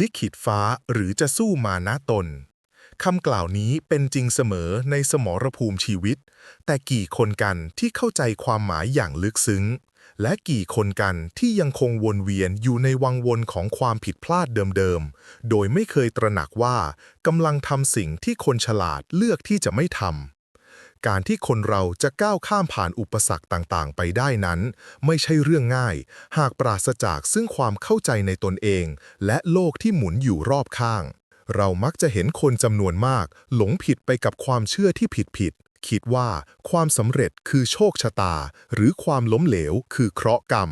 ลิขิตฟ้าหรือจะสู้มานะตนคำกล่าวนี้เป็นจริงเสมอในสมรภูมิชีวิต แต่กี่คนกันที่เข้าใจความหมายอย่างลึกซึ้ง และกี่คนกันที่ยังคงวนเวียนอยู่ในวังวนของความผิดพลาดเดิมๆ โดยไม่เคยตระหนักว่ากำลังทำสิ่งที่คนฉลาดเลือกที่จะไม่ทำ การที่คนเราจะก้าวข้ามผ่านอุปสรรคต่างๆ ไปได้นั้น ไม่ใช่เรื่องง่าย หากปราศจากซึ่งความเข้าใจในตนเอง และโลกที่หมุนอยู่รอบข้าง เรามักจะเห็นคนจำนวนมาก หลงผิดไปกับความเชื่อที่ผิดๆคิดว่าความสำเร็จคือโชคชะตา หรือความล้มเหลวคือเคราะห์กรรม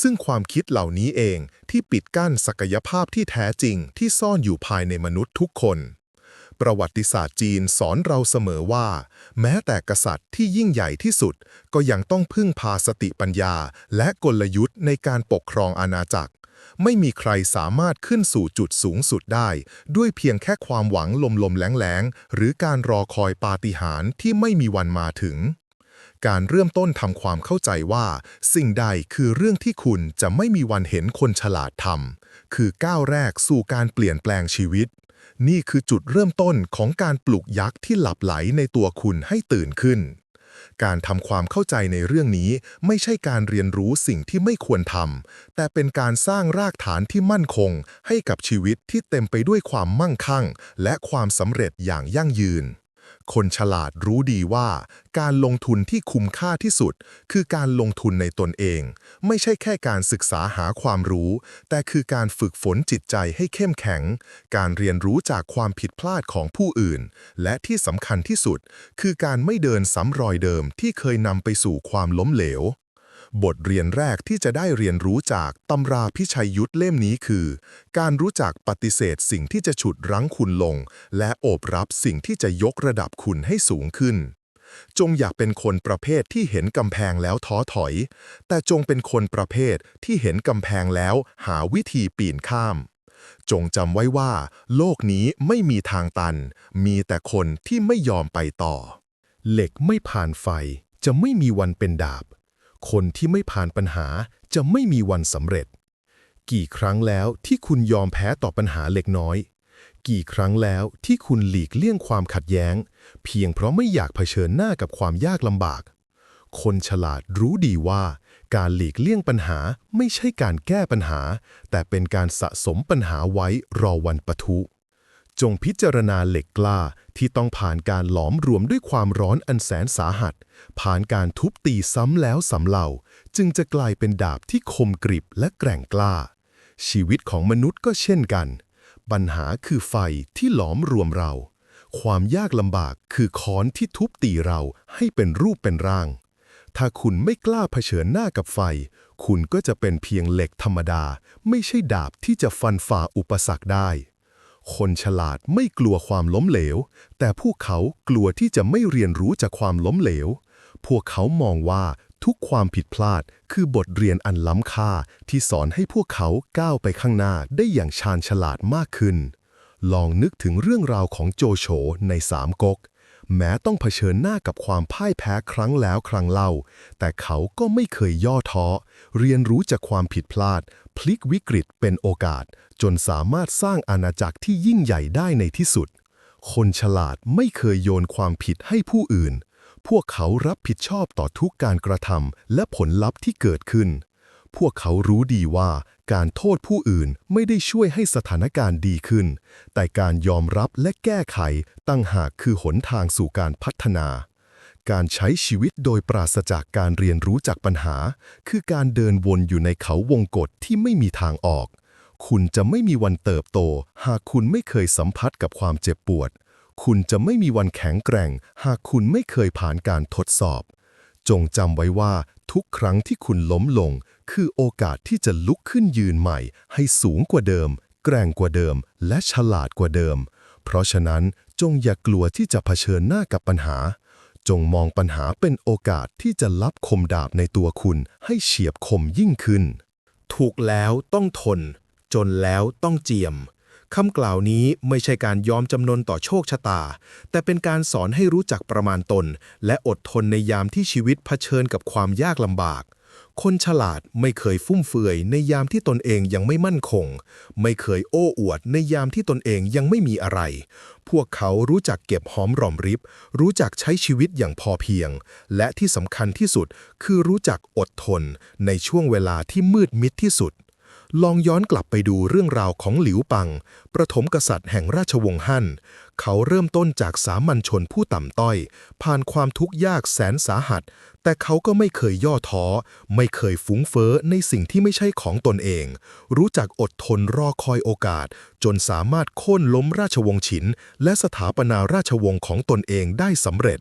ซึ่งความคิดเหล่านี้เองที่ปิดกั้นศักยภาพที่แท้จริงที่ซ่อนอยู่ภายในมนุษย์ทุกคน ประวัติศาสตร์จีนสอนเราเสมอว่า แม้แต่กษัตริย์ที่ยิ่งใหญ่ที่สุด ก็ยังต้องพึ่งพาสติปัญญา และกลยุทธ์ในการปกครองอาณาจักร ไม่มีใครสามารถขึ้นสู่จุดสูงสุดได้ ด้วยเพียงแค่ความหวังลมๆแล้งๆ หรือการรอคอยปาฏิหาริย์ที่ไม่มีวันมาถึงการเริ่มต้นทำความเข้าใจว่า สิ่งใดคือเรื่องที่คุณจะไม่มีวันเห็นคนฉลาดทำคือก้าวแรกสู่การเปลี่ยนแปลงชีวิต นี่คือจุดเริ่มต้นของการปลุกยักษ์ที่หลับไหลในตัวคุณให้ตื่นขึ้น การทำความเข้าใจในเรื่องนี้ไม่ใช่การเรียนรู้สิ่งที่ไม่ควรทำ แต่เป็นการสร้างรากฐานที่มั่นคง ให้กับชีวิตที่เต็มไปด้วยความมั่งคั่ง และความสำเร็จอย่างยั่งยืน คนฉลาดรู้ดีว่า การลงทุนที่คุ้มค่าที่สุด คือการลงทุนในตนเอง ไม่ใช่แค่การศึกษาหาความรู้ แต่คือการฝึกฝนจิตใจให้เข้มแข็ง การเรียนรู้จากความผิดพลาดของผู้อื่น และที่สำคัญที่สุด คือการไม่เดินซ้ำรอยเดิมที่เคยนำไปสู่ความล้มเหลว บทเรียนแรกที่จะได้เรียนรู้จากตำราพิชัยยุทธเล่มนี้คือ การรู้จักปฏิเสธสิ่งที่จะฉุดรั้งคุณลง และโอบรับสิ่งที่จะยกระดับคุณให้สูงขึ้น จงอยากเป็นคนประเภทที่เห็นกำแพงแล้วท้อถอย แต่จงเป็นคนประเภทที่เห็นกำแพงแล้วหาวิธีปีนข้าม จงจำไว้ว่า โลกนี้ไม่มีทางตัน มีแต่คนที่ไม่ยอมไปต่อ เหล็กไม่ผ่านไฟจะไม่มีวันเป็นดาบ คนที่ไม่ผ่านปัญหาจะไม่มีวันสำเร็จ กี่ครั้งแล้วที่คุณยอมแพ้ต่อปัญหาเล็กน้อย กี่ครั้งแล้วที่คุณหลีกเลี่ยงความขัดแย้ง เพียงเพราะไม่อยากเผชิญหน้ากับความยากลำบาก คนฉลาดรู้ดีว่า การหลีกเลี่ยงปัญหาไม่ใช่การแก้ปัญหา แต่เป็นการสะสมปัญหาไว้รอวันปะทุ จงพิจารณาเหล็กกล้าที่ต้องผ่านการหลอมรวมด้วยความร้อนอันแสนสาหัส ผ่านการทุบตีซ้ำแล้วซ้ำเล่า จึงจะกลายเป็นดาบที่คมกริบและแกร่งกล้า ชีวิตของมนุษย์ก็เช่นกัน ปัญหาคือไฟที่หลอมรวมเรา ความยากลำบากคือค้อนที่ทุบตีเราให้เป็นรูปเป็นร่าง ถ้าคุณไม่กล้าเผชิญหน้ากับไฟ คุณก็จะเป็นเพียงเหล็กธรรมดา ไม่ใช่ดาบที่จะฟันฝ่าอุปสรรคได้ คนฉลาดไม่กลัวความล้มเหลว แต่พวกเขากลัวที่จะไม่เรียนรู้จากความล้มเหลว พวกเขามองว่าทุกความผิดพลาดคือบทเรียนอันล้ำค่าที่สอนให้พวกเขาก้าวไปข้างหน้าได้อย่างชาญฉลาดมากขึ้น ลองนึกถึงเรื่องราวของโจโฉในสามก๊ก แม้ต้องเผชิญหน้ากับความพ่ายแพ้ครั้งแล้วครั้งเล่า แต่เขาก็ไม่เคยย่อท้อ เรียนรู้จากความผิดพลาด พลิกวิกฤตเป็นโอกาส จนสามารถสร้างอาณาจักรที่ยิ่งใหญ่ได้ในที่สุด คนฉลาดไม่เคยโยนความผิดให้ผู้อื่น พวกเขารับผิดชอบต่อทุกการกระทำและผลลัพธ์ที่เกิดขึ้น พวกเขารู้ดีว่า การโทษผู้อื่นไม่ได้ช่วยให้สถานการณ์ดีขึ้น แต่การยอมรับและแก้ไขตั้งหากคือหนทางสู่การพัฒนา การใช้ชีวิตโดยปราศจากการเรียนรู้จากปัญหา คือการเดินวนอยู่ในเขาวงกฏที่ไม่มีทางออก คุณจะไม่มีวันเติบโต หากคุณไม่เคยสัมผัสกับความเจ็บปวด คุณจะไม่มีวันแข็งแกร่ง หากคุณไม่เคยผ่านการทดสอบ จงจำไว้ว่าทุกครั้งที่คุณล้มลง คือโอกาสที่จะลุกขึ้นยืนใหม่ ให้สูงกว่าเดิม แกร่งกว่าเดิม และฉลาดกว่าเดิม เพราะฉะนั้นจงอย่ากลัวที่จะเผชิญหน้ากับปัญหา จงมองปัญหาเป็นโอกาสที่จะรับคมดาบในตัวคุณให้เฉียบคมยิ่งขึ้น ถูกแล้วต้องทน จนแล้วต้องเจียม คำกล่าวนี้ไม่ใช่การยอมจำนนต่อโชคชะตา แต่เป็นการสอนให้รู้จักประมาณตน และอดทนในยามที่ชีวิตเผชิญกับความยากลำบาก คนฉลาดไม่เคยฟุ่มเฟือยในยามที่ตนเองยังไม่มั่นคง ไม่เคยโอ้อวดในยามที่ตนเองยังไม่มีอะไร พวกเขารู้จักเก็บหอมรอมริบ รู้จักใช้ชีวิตอย่างพอเพียง และที่สำคัญที่สุดคือรู้จักอดทนในช่วงเวลาที่มืดมิดที่สุด ลองย้อนกลับไปดูเรื่องราวของหลิวปัง ประถมกษัตริย์แห่งราชวงศ์ฮั่น เขาเริ่มต้นจากสามัญชนผู้ต่ำต้อย ผ่านความทุกข์ยากแสนสาหัส แต่เขาก็ไม่เคยย่อท้อ ไม่เคยฟุ้งเฟ้อในสิ่งที่ไม่ใช่ของตนเอง รู้จักอดทนรอคอยโอกาส จนสามารถโค่นล้มราชวงศ์ฉิน และสถาปนาราชวงศ์ของตนเองได้สำเร็จ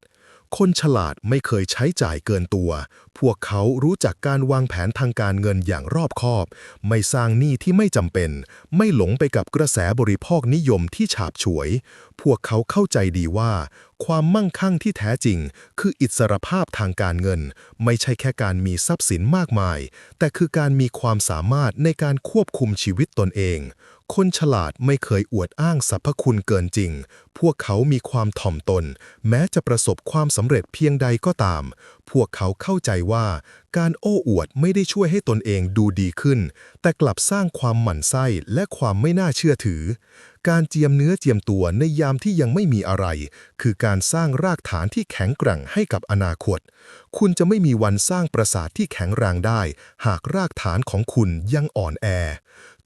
คนฉลาดไม่เคยใช้จ่ายเกินตัว พวกเขารู้จักการวางแผนทางการเงินอย่างรอบคอบ ไม่สร้างหนี้ที่ไม่จำเป็น ไม่หลงไปกับกระแสบริโภคนิยมที่ฉาบฉวย พวกเขาเข้าใจดีว่า ความมั่งคั่งที่แท้จริง คืออิสรภาพทางการเงิน ไม่ใช่แค่การมีทรัพย์สินมากมาย แต่คือการมีความสามารถในการควบคุมชีวิตตนเอง คนฉลาดไม่เคยอวดอ้างสรรพคุณเกินจริง พวกเขามีความถ่อมตน แม้จะประสบความสำเร็จเพียงใดก็ตาม พวกเขาเข้าใจว่า การโอ้อวดไม่ได้ช่วยให้ตนเองดูดีขึ้น แต่กลับสร้างความหมั่นไส้และความไม่น่าเชื่อถือ การเจียมเนื้อเจียมตัวในยามที่ยังไม่มีอะไร คือการสร้างรากฐานที่แข็งแกร่งให้กับอนาคต คุณจะไม่มีวันสร้างปราสาทที่แข็งแรงได้ หากรากฐานของคุณยังอ่อนแอ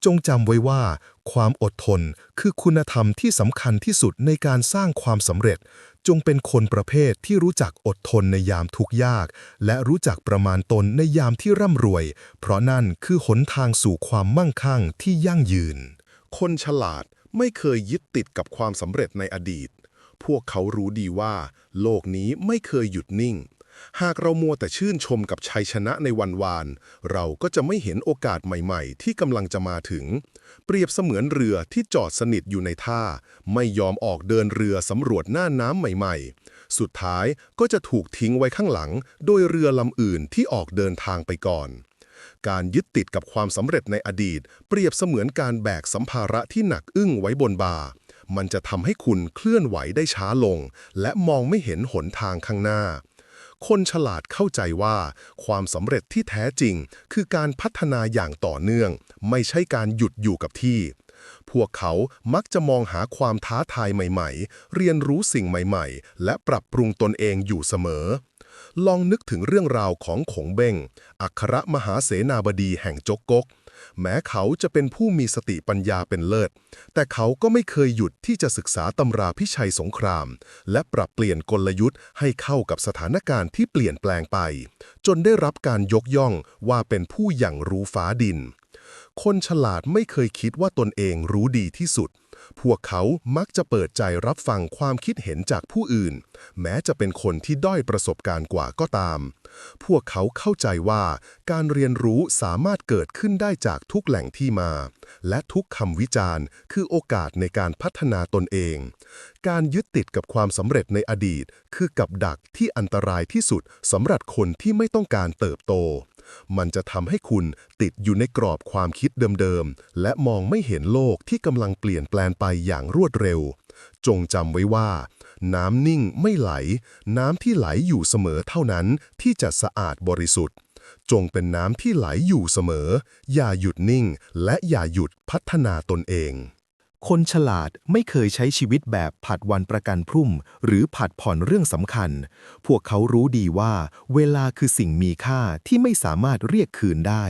จงจำไว้ว่า ความอดทนคือคุณธรรมที่สำคัญที่สุดในการสร้างความสำเร็จ จงเป็นคนประเภทที่รู้จักอดทนในยามทุกยาก และรู้จักประมาณตนในยามที่ร่ำรวย เพราะนั่นคือหนทางสู่ความมั่งคั่งที่ยั่งยืน คนฉลาดไม่เคยยึดติดกับความสำเร็จในอดีต พวกเขารู้ดีว่า โลกนี้ไม่เคยหยุดนิ่ง หากเรามัวแต่ชื่นชมกับชัยชนะในวันวาน เราก็จะไม่เห็นโอกาสใหม่ๆ ที่กำลังจะมาถึง เปรียบเสมือนเรือที่จอดสนิทอยู่ในท่า ไม่ยอมออกเดินเรือสำรวจหน้าน้ำใหม่ๆ สุดท้ายก็จะถูกทิ้งไว้ข้างหลัง โดยเรือลำอื่นที่ออกเดินทางไปก่อน การยึดติดกับความสำเร็จในอดีต เปรียบเสมือนการแบกสัมภาระที่หนักอึ้งไว้บนบ่ามันจะทำให้คุณเคลื่อนไหวได้ช้าลง และมองไม่เห็นหนทางข้างหน้า คนฉลาดเข้าใจว่า ความสำเร็จที่แท้จริง คือการพัฒนาอย่างต่อเนื่อง ไม่ใช่การหยุดอยู่กับที่ พวกเขามักจะมองหาความท้าทายใหม่ ๆ เรียนรู้สิ่งใหม่ ๆ และปรับปรุงตนเองอยู่เสมอ ลองนึกถึงเรื่องราวของขงเบ้งอัครมหาเสนาบดีแห่งจกกก แม้เขาจะเป็นผู้มีสติปัญญาเป็นเลิศ แต่เขาก็ไม่เคยหยุดที่จะศึกษาตำราพิชัยสงคราม และปรับเปลี่ยนกลยุทธ์ให้เข้ากับสถานการณ์ที่เปลี่ยนแปลงไป จนได้รับการยกย่องว่าเป็นผู้อย่างรู้ฟ้าดิน คนฉลาดไม่เคยคิดว่าตนเองรู้ดีที่สุด พวกเขามักจะเปิดใจรับฟังความคิดเห็นจากผู้อื่น แม้จะเป็นคนที่ด้อยประสบการณ์กว่าก็ตาม พวกเขาเข้าใจว่าการเรียนรู้สามารถเกิดขึ้นได้จากทุกแหล่งที่มา และทุกคำวิจารณ์ คือโอกาสในการพัฒนาตนเอง การยึดติดกับความสำเร็จในอดีต คือกับดักที่อันตรายที่สุดสำหรับคนที่ไม่ต้องการเติบโต มันจะทำให้คุณติดอยู่ในกรอบความคิดเดิมๆ และมองไม่เห็นโลกที่กำลังเปลี่ยนแปลงไปอย่างรวดเร็ว จงจำไว้ว่า น้ำนิ่งไม่ไหล น้ำที่ไหลอยู่เสมอเท่านั้นที่จะสะอาดบริสุทธิ์ จงเป็นน้ำที่ไหลอยู่เสมอ อย่าหยุดนิ่ง และอย่าหยุดพัฒนาตนเอง คนฉลาดไม่เคยใช้ชีวิตแบบผัดวันประกันพรุ่งหรือผัดผ่อนเรื่องสำคัญ พวกเขารู้ดีว่า เวลาคือสิ่งมีค่าที่ไม่สามารถเรียกคืนได้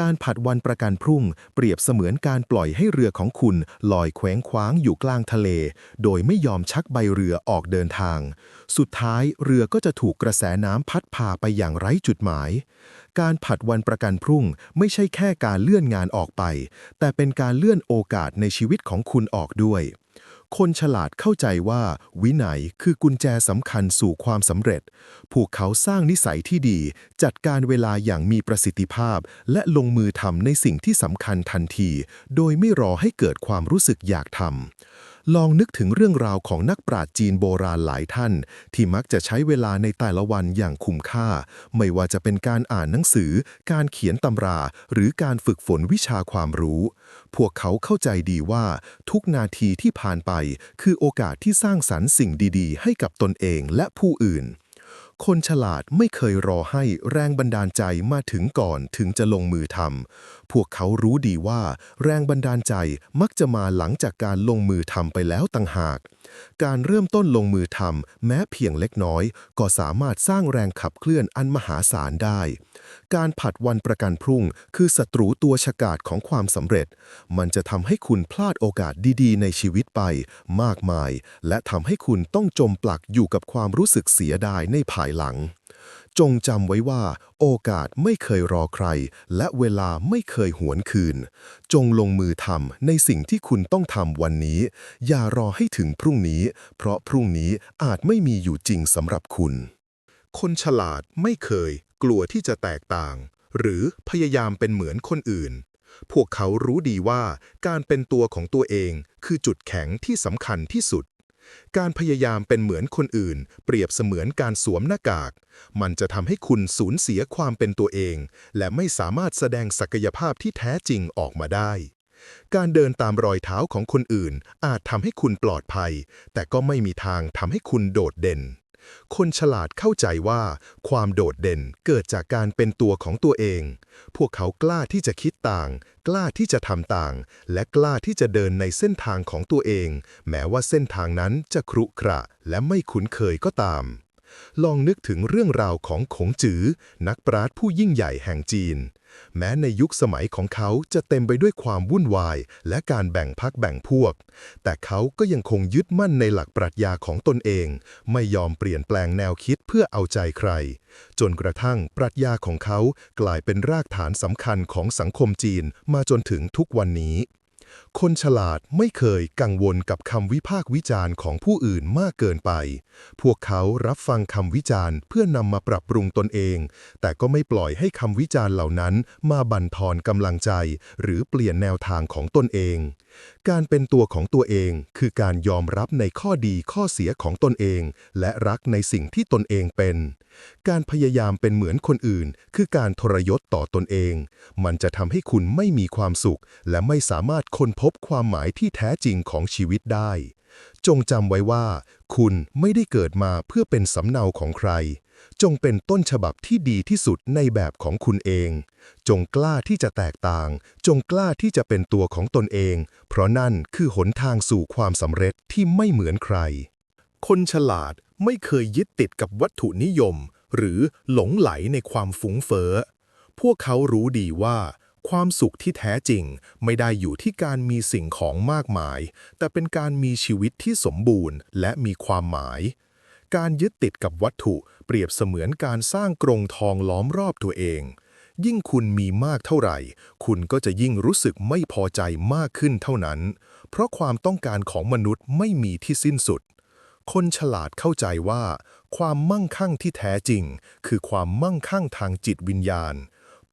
การผัดวันประกันพรุ่ง เปรียบเสมือนการปล่อยให้เรือของคุณลอยแขวงคว้างอยู่กลางทะเล โดยไม่ยอมชักใบเรือออกเดินทาง สุดท้ายเรือก็จะถูกกระแสน้ำพัดพาไปอย่างไร้จุดหมาย การผัดวันประกันพรุ่งไม่ใช่แค่การเลื่อนงานออกไป แต่เป็นการเลื่อนโอกาสในชีวิตของคุณออกด้วย คนฉลาดเข้าใจว่า วินัยคือกุญแจสำคัญสู่ความสำเร็จ พวกเขาสร้างนิสัยที่ดี จัดการเวลาอย่างมีประสิทธิภาพ และลงมือทำในสิ่งที่สำคัญทันที โดยไม่รอให้เกิดความรู้สึกอยากทำ ลองนึกถึงเรื่องราวของนักปราชญ์จีนโบราณหลายท่าน ที่มักจะใช้เวลาในแต่ละวันอย่างคุ้มค่า ไม่ว่าจะเป็นการอ่านหนังสือ การเขียนตำรา หรือการฝึกฝนวิชาความรู้ พวกเขาเข้าใจดีว่า ทุกนาทีที่ผ่านไป คือโอกาสที่สร้างสรรค์สิ่งดี ๆ ให้กับตนเองและผู้อื่น คนฉลาดไม่เคยรอให้แรงบันดาลใจมาถึงก่อนถึงจะลงมือทำ พวกเขารู้ดีว่าแรงบันดาลใจมักจะมาหลังจากการลงมือทำไปแล้วต่างหาก การเริ่มต้นลงมือทำแม้เพียงเล็กน้อย ก็สามารถสร้างแรงขับเคลื่อนอันมหาศาลได้ การผัดวันประกันพรุ่ง คือศัตรูตัวฉกาจของความสำเร็จ มันจะทำให้คุณพลาดโอกาสดีๆ ในชีวิตไป มากมาย และทำให้คุณต้องจมปลักอยู่กับความรู้สึกเสียดายในภายหลัง จงจำไว้ว่า โอกาสไม่เคยรอใคร และเวลาไม่เคยหวนคืน จงลงมือทำในสิ่งที่คุณต้องทำวันนี้ อย่ารอให้ถึงพรุ่งนี้ เพราะพรุ่งนี้อาจไม่มีอยู่จริงสำหรับคุณ คนฉลาดไม่เคย กลัวที่จะแตกต่าง หรือพยายามเป็นเหมือนคนอื่น พวกเขารู้ดีว่าการเป็นตัวของตัวเองคือจุดแข็งที่สำคัญที่สุด การพยายามเป็นเหมือนคนอื่น เปรียบเสมือนการสวมหน้ากาก มันจะทำให้คุณสูญเสียความเป็นตัวเอง และไม่สามารถแสดงศักยภาพที่แท้จริงออกมาได้ การเดินตามรอยเท้าของคนอื่น อาจทำให้คุณปลอดภัย แต่ก็ไม่มีทางทำให้คุณโดดเด่น คนฉลาดเข้าใจว่า ความโดดเด่นเกิดจากการเป็นตัวของตัวเอง พวกเขากล้าที่จะคิดต่าง กล้าที่จะทำต่าง และกล้าที่จะเดินในเส้นทางของตัวเอง แม้ว่าเส้นทางนั้นจะครุขระและไม่คุ้นเคยก็ตาม ลองนึกถึงเรื่องราวของขงจือ นักปราชญ์ผู้ยิ่งใหญ่แห่งจีน แม้ในยุคสมัยของเขาจะเต็มไปด้วยความวุ่นวาย และการแบ่งพักแบ่งพวก แต่เขาก็ยังคงยึดมั่นในหลักปรัชญาของตนเอง ไม่ยอมเปลี่ยนแปลงแนวคิดเพื่อเอาใจใคร จนกระทั่งปรัชญาของเขากลายเป็นรากฐานสำคัญของสังคมจีนมาจนถึงทุกวันนี้ คนฉลาดไม่เคยกังวลกับคำวิพากษ์วิจารณ์ของผู้อื่นมากเกินไป พวกเขารับฟังคำวิจารณ์เพื่อนำมาปรับปรุงตนเอง แต่ก็ไม่ปล่อยให้คำวิจารณ์เหล่านั้น มาบั่นทอนกำลังใจ หรือเปลี่ยนแนวทางของตนเอง การเป็นตัวของตัวเองคือการยอมรับในข้อดีข้อเสียของตนเอง และรักในสิ่งที่ตนเองเป็น การพยายามเป็นเหมือนคนอื่น คือการทรยศต่อตนเอง มันจะทำให้คุณไม่มีความสุข และไม่สามารถค้นพบความหมายที่แท้จริงของชีวิตได้ จงจำไว้ว่า คุณไม่ได้เกิดมาเพื่อเป็นสำเนาของใคร จงเป็นต้นฉบับที่ดีที่สุดในแบบของคุณเอง จงกล้าที่จะแตกต่าง จงกล้าที่จะเป็นตัวของตนเอง เพราะนั่นคือหนทางสู่ความสำเร็จที่ไม่เหมือนใคร คนฉลาดไม่เคยยึดติดกับวัตถุนิยม หรือหลงไหลในความฟุ้งเฟ้อ พวกเขารู้ดีว่า ความสุขที่แท้จริงไม่ได้อยู่ที่การมีสิ่งของมากมาย แต่เป็นการมีชีวิตที่สมบูรณ์และมีความหมาย การยึดติดกับวัตถุเปรียบเสมือนการสร้างกรงทองล้อมรอบตัวเอง ยิ่งคุณมีมากเท่าไหร่ คุณก็จะยิ่งรู้สึกไม่พอใจมากขึ้นเท่านั้น เพราะความต้องการของมนุษย์ไม่มีที่สิ้นสุด คนฉลาดเข้าใจว่า ความมั่งคั่งที่แท้จริง คือความมั่งคั่งทางจิตวิญญาณ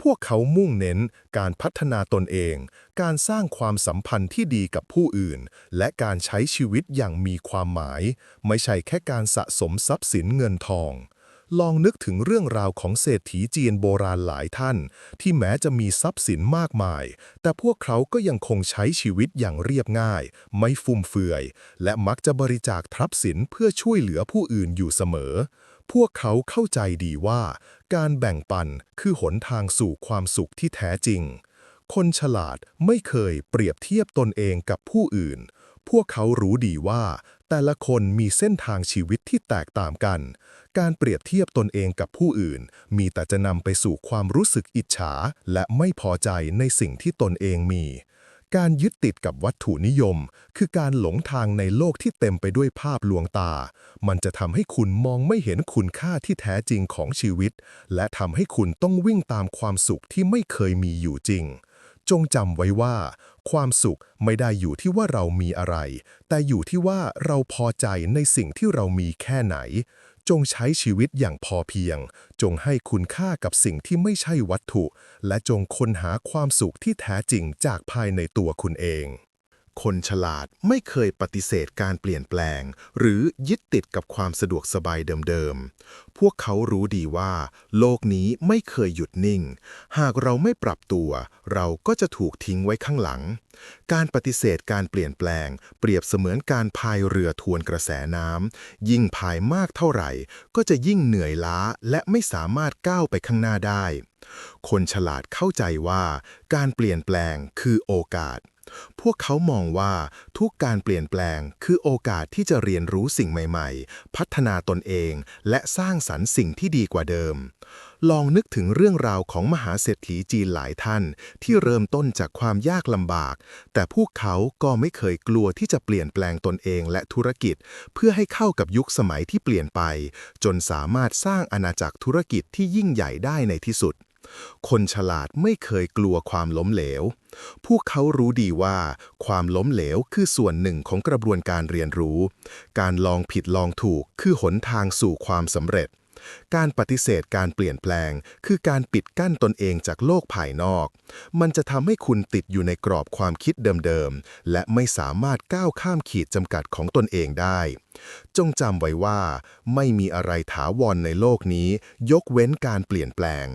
พวกเขามุ่งเน้นการพัฒนาตนเอง การสร้างความสัมพันธ์ที่ดีกับผู้อื่น และการใช้ชีวิตอย่างมีความหมาย ไม่ใช่แค่การสะสมทรัพย์สินเงินทอง ลองนึกถึงเรื่องราวของเศรษฐีจีนโบราณหลายท่าน ที่แม้จะมีทรัพย์สินมากมาย แต่พวกเขาก็ยังคงใช้ชีวิตอย่างเรียบง่าย ไม่ฟุ่มเฟือย และมักจะบริจาคทรัพย์สินเพื่อช่วยเหลือผู้อื่นอยู่เสมอพวกเขาเข้าใจดีว่า การแบ่งปันคือหนทางสู่ความสุขที่แท้จริง คนฉลาดไม่เคยเปรียบเทียบตนเองกับผู้อื่น พวกเขารู้ดีว่า แต่ละคนมีเส้นทางชีวิตที่แตกต่างกัน การเปรียบเทียบตนเองกับผู้อื่น มีแต่จะนำไปสู่ความรู้สึกอิจฉา และไม่พอใจในสิ่งที่ตนเองมี การยึดติดกับวัตถุนิยม คือการหลงทางในโลกที่เต็มไปด้วยภาพลวงตา มันจะทำให้คุณมองไม่เห็นคุณค่าที่แท้จริงของชีวิต และทำให้คุณต้องวิ่งตามความสุขที่ไม่เคยมีอยู่จริง จงจำไว้ว่า ความสุขไม่ได้อยู่ที่ว่าเรามีอะไร แต่อยู่ที่ว่าเราพอใจในสิ่งที่เรามีแค่ไหน จงใช้ชีวิตอย่างพอเพียง จงให้คุณค่ากับสิ่งที่ไม่ใช่วัตถุ และจงค้นหาความสุขที่แท้จริงจากภายในตัวคุณเอง คนฉลาดไม่เคยปฏิเสธการเปลี่ยนแปลง หรือยึดติดกับความสะดวกสบายเดิมๆ พวกเขารู้ดีว่า โลกนี้ไม่เคยหยุดนิ่ง หากเราไม่ปรับตัว เราก็จะถูกทิ้งไว้ข้างหลัง การปฏิเสธการเปลี่ยนแปลง เปรียบเสมือนการพายเรือทวนกระแสน้ำยิ่งพายมากเท่าไหร่ ก็จะยิ่งเหนื่อยล้าและไม่สามารถก้าวไปข้างหน้าได้ คนฉลาดเข้าใจว่า การเปลี่ยนแปลงคือโอกาส พวกเขามองว่าทุกการเปลี่ยนแปลงคือโอกาสที่จะเรียนรู้สิ่งใหม่ๆ พัฒนาตนเองและสร้างสรรค์สิ่งที่ดีกว่าเดิม ลองนึกถึงเรื่องราวของมหาเศรษฐีจีนหลายท่าน ที่เริ่มต้นจากความยากลำบาก แต่พวกเขาก็ไม่เคยกลัวที่จะเปลี่ยนแปลงตนเองและธุรกิจ เพื่อให้เข้ากับยุคสมัยที่เปลี่ยนไป จนสามารถสร้างอาณาจักรธุรกิจที่ยิ่งใหญ่ได้ในที่สุด คนฉลาดไม่เคยกลัวความล้มเหลว พวกเขารู้ดีว่า ความล้มเหลวคือส่วนหนึ่งของกระบวนการเรียนรู้ การลองผิดลองถูกคือหนทางสู่ความสำเร็จ การปฏิเสธการเปลี่ยนแปลง คือการปิดกั้นตนเองจากโลกภายนอก มันจะทำให้คุณติดอยู่ในกรอบความคิดเดิมๆ และไม่สามารถก้าวข้ามขีดจำกัดของตนเองได้ จงจำไว้ว่า ไม่มีอะไรถาวรในโลกนี้ ยกเว้นการเปลี่ยนแปลง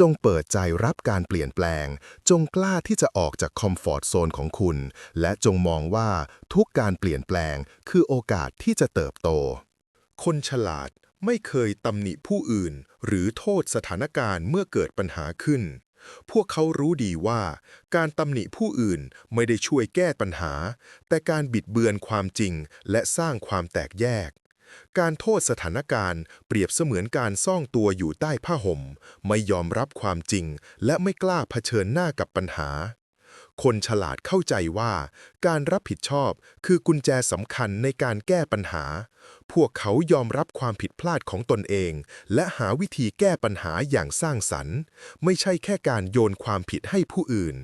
จงเปิดใจรับการเปลี่ยนแปลง จงกล้าที่จะออกจากคอมฟอร์ตโซนของคุณ และจงมองว่าทุกการเปลี่ยนแปลงคือโอกาสที่จะเติบโต คนฉลาดไม่เคยตำหนิผู้อื่น หรือโทษสถานการณ์เมื่อเกิดปัญหาขึ้น พวกเขารู้ดีว่า การตำหนิผู้อื่นไม่ได้ช่วยแก้ปัญหา แต่การบิดเบือนความจริงและสร้างความแตกแยก การโทษสถานการณ์ เปรียบเสมือนการซ่องตัวอยู่ใต้ผ้าห่ม ไม่ยอมรับความจริง และไม่กล้าเผชิญหน้ากับปัญหา คนฉลาดเข้าใจว่า การรับผิดชอบคือกุญแจสำคัญในการแก้ปัญหา พวกเขายอมรับความผิดพลาดของตนเอง และหาวิธีแก้ปัญหาอย่างสร้างสรรค์ ไม่ใช่แค่การโยนความผิดให้ผู้อื่น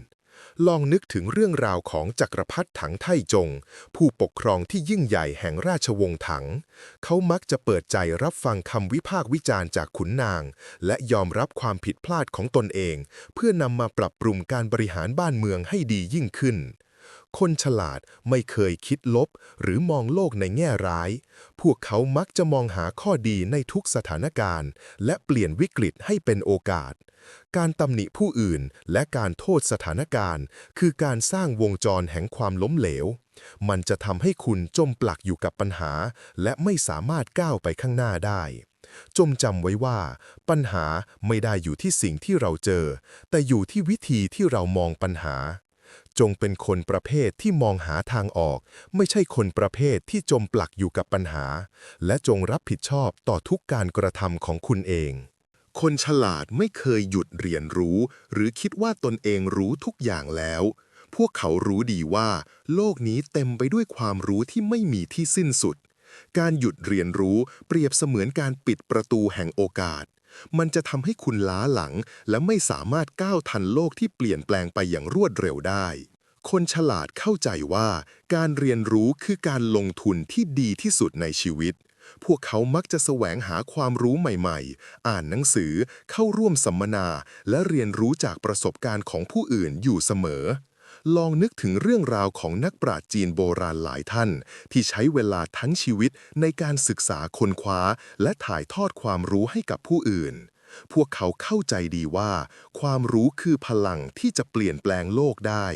ลองนึกถึงเรื่องราวของจักรพรรดิถังไทจง ผู้ปกครองที่ยิ่งใหญ่แห่งราชวงศ์ถัง เขามักจะเปิดใจรับฟังคำวิพากษ์วิจารณ์จากขุนนาง และยอมรับความผิดพลาดของตนเอง เพื่อนำมาปรับปรุงการบริหารบ้านเมืองให้ดียิ่งขึ้น คนฉลาดไม่เคยคิดลบ หรือมองโลกในแง่ร้าย พวกเขามักจะมองหาข้อดีในทุกสถานการณ์ และเปลี่ยนวิกฤตให้เป็นโอกาส การตำหนิผู้อื่นและการโทษสถานการณ์ คือการสร้างวงจรแห่งความล้มเหลว มันจะทำให้คุณจมปลักอยู่กับปัญหา และไม่สามารถก้าวไปข้างหน้าได้จงจำไว้ว่า ปัญหาไม่ได้อยู่ที่สิ่งที่เราเจอ แต่อยู่ที่วิธีที่เรามองปัญหา จงเป็นคนประเภทที่มองหาทางออก ไม่ใช่คนประเภทที่จมปลักอยู่กับปัญหา และจงรับผิดชอบต่อทุกการกระทำของคุณเอง คนฉลาดไม่เคยหยุดเรียนรู้ หรือคิดว่าตนเองรู้ทุกอย่างแล้ว พวกเขารู้ดีว่า โลกนี้เต็มไปด้วยความรู้ที่ไม่มีที่สิ้นสุด การหยุดเรียนรู้เปรียบเสมือนการปิดประตูแห่งโอกาส มันจะทำให้คุณล้าหลัง และไม่สามารถก้าวทันโลกที่เปลี่ยนแปลงไปอย่างรวดเร็วได้ คนฉลาดเข้าใจว่า การเรียนรู้คือการลงทุนที่ดีที่สุดในชีวิต พวกเขามักจะแสวงหาความรู้ใหม่ๆ อ่านหนังสือ เข้าร่วมสัมมนา และเรียนรู้จากประสบการณ์ของผู้อื่นอยู่เสมอ ลองนึกถึงเรื่องราวของนักปราชญ์จีนโบราณหลายท่าน ที่ใช้เวลาทั้งชีวิตในการศึกษาค้นคว้า และถ่ายทอดความรู้ให้กับผู้อื่น พวกเขาเข้าใจดีว่า ความรู้คือพลังที่จะเปลี่ยนแปลงโลกได้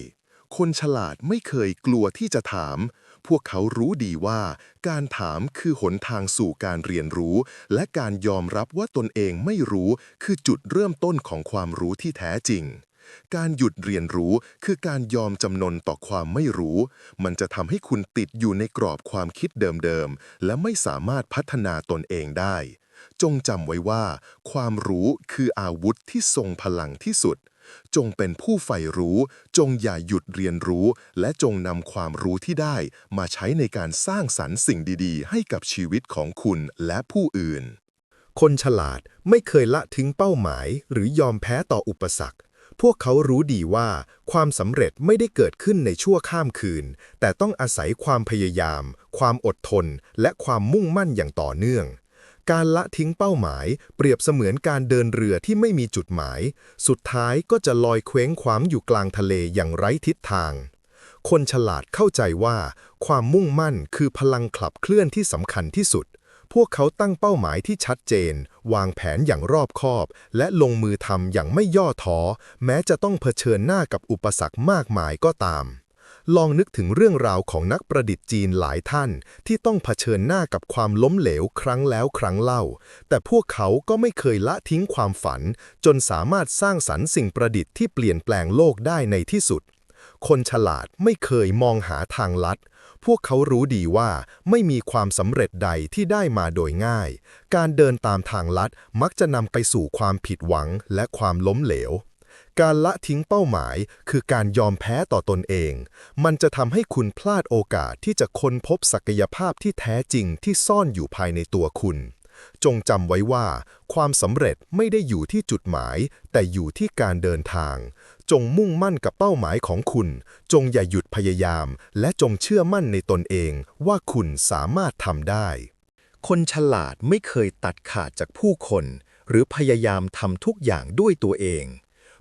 คนฉลาดไม่เคยกลัวที่จะถาม พวกเขารู้ดีว่า การถามคือหนทางสู่การเรียนรู้ และการยอมรับว่าตนเองไม่รู้ คือจุดเริ่มต้นของความรู้ที่แท้จริง การหยุดเรียนรู้คือการยอมจำนนต่อความไม่รู้ มันจะทำให้คุณติดอยู่ในกรอบความคิดเดิมๆ และไม่สามารถพัฒนาตนเองได้ จงจำไว้ว่า ความรู้คืออาวุธที่ทรงพลังที่สุด จงเป็นผู้ใฝ่รู้ จงอย่าหยุดเรียนรู้ และจงนำความรู้ที่ได้ มาใช้ในการสร้างสรรค์สิ่งดีๆ ให้กับชีวิตของคุณและผู้อื่นคนฉลาดไม่เคยละทิ้งเป้าหมายหรือยอมแพ้ต่ออุปสรรค พวกเขารู้ดีว่าความสำเร็จไม่ได้เกิดขึ้นในชั่วข้ามคืน แต่ต้องอาศัยความพยายาม ความอดทน และความมุ่งมั่นอย่างต่อเนื่อง การละทิ้งเป้าหมาย เปรียบเสมือนการเดินเรือที่ไม่มีจุดหมาย สุดท้ายก็จะลอยเคว้งคว้างอยู่กลางทะเลอย่างไร้ทิศทาง คนฉลาดเข้าใจว่า ความมุ่งมั่นคือพลังขับเคลื่อนที่สำคัญที่สุด พวกเขาตั้งเป้าหมายที่ชัดเจน วางแผนอย่างรอบคอบ และลงมือทำอย่างไม่ย่อท้อ แม้จะต้องเผชิญหน้ากับอุปสรรคมากมายก็ตาม ลองนึกถึงเรื่องราวของนักประดิษฐ์จีนหลายท่านที่ต้องเผชิญหน้ากับความล้มเหลวครั้งแล้วครั้งเล่า แต่พวกเขาก็ไม่เคยละทิ้งความฝัน จนสามารถสร้างสรรค์สิ่งประดิษฐ์ที่เปลี่ยนแปลงโลกได้ในที่สุด คนฉลาดไม่เคยมองหาทางลัด พวกเขารู้ดีว่าไม่มีความสำเร็จใดที่ได้มาโดยง่าย การเดินตามทางลัดมักจะนำไปสู่ความผิดหวังและความล้มเหลว การละทิ้งเป้าหมายคือการยอมแพ้ต่อตนเอง มันจะทำให้คุณพลาดโอกาสที่จะค้นพบศักยภาพที่แท้จริงที่ซ่อนอยู่ภายในตัวคุณ จงจำไว้ว่า ความสำเร็จไม่ได้อยู่ที่จุดหมาย แต่อยู่ที่การเดินทาง จงมุ่งมั่นกับเป้าหมายของคุณ จงอย่าหยุดพยายาม และจงเชื่อมั่นในตนเองว่าคุณสามารถทำได้ คนฉลาดไม่เคยตัดขาดจากผู้คน หรือพยายามทำทุกอย่างด้วยตัวเอง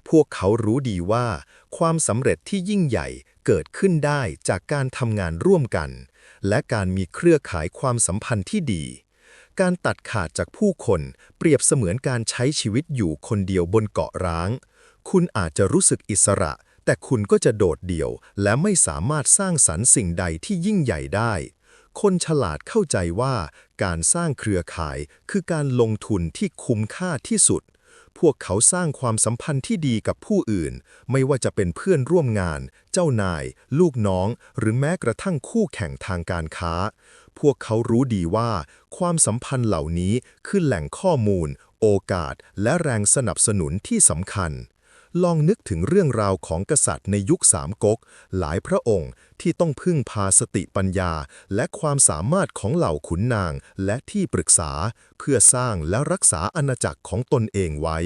พวกเขารู้ดีว่า ความสำเร็จที่ยิ่งใหญ่เกิดขึ้นได้จากการทำงานร่วมกัน และการมีเครือข่ายความสัมพันธ์ที่ดีการตัดขาดจากผู้คนเปรียบเสมือนการใช้ชีวิตอยู่คนเดียวบนเกาะร้าง คุณอาจจะรู้สึกอิสระ แต่คุณก็จะโดดเดี่ยว และไม่สามารถสร้างสรรค์สิ่งใดที่ยิ่งใหญ่ได้ คนฉลาดเข้าใจว่าการสร้างเครือข่ายคือการลงทุนที่คุ้มค่าที่สุด พวกเขาสร้างความสัมพันธ์ที่ดีกับผู้อื่น ไม่ว่าจะเป็นเพื่อนร่วมงาน เจ้านาย ลูกน้อง หรือแม้กระทั่งคู่แข่งทางการค้า พวกเขารู้ดีว่า ความสัมพันธ์เหล่านี้คือแหล่งข้อมูลโอกาสและแรงสนับสนุนที่สำคัญ ลองนึกถึงเรื่องราวของกษัตริย์ในยุคสามก๊กหลายพระองค์ที่ต้องพึ่งพาสติปัญญา และความสามารถของเหล่าขุนนางและที่ปรึกษา เพื่อสร้างและรักษาอาณาจักรของตนเองไว้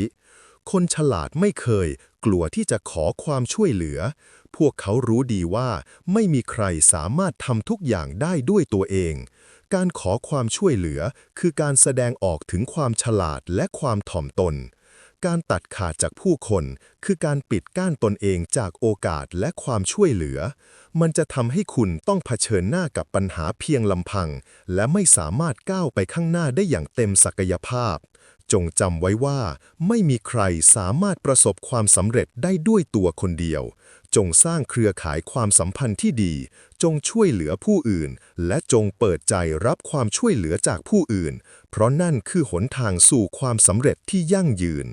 คนฉลาดไม่เคย กลัวที่จะขอความช่วยเหลือ พวกเขารู้ดีว่าไม่มีใครสามารถทำทุกอย่างได้ด้วยตัวเองการขอความช่วยเหลือคือการแสดงออกถึงความฉลาดและความถ่อมตน การตัดขาดจากผู้คน คือการปิดกั้นตนเองจากโอกาสและความช่วยเหลือ มันจะทำให้คุณต้องเผชิญหน้ากับปัญหาเพียงลำพัง และไม่สามารถก้าวไปข้างหน้าได้อย่างเต็มศักยภาพ จงจำไว้ว่า ไม่มีใครสามารถประสบความสำเร็จได้ด้วยตัวคนเดียว จงสร้างเครือข่ายความสัมพันธ์ที่ดี จงช่วยเหลือผู้อื่น และจงเปิดใจรับความช่วยเหลือจากผู้อื่น เพราะนั่นคือหนทางสู่ความสำเร็จที่ยั่งยืน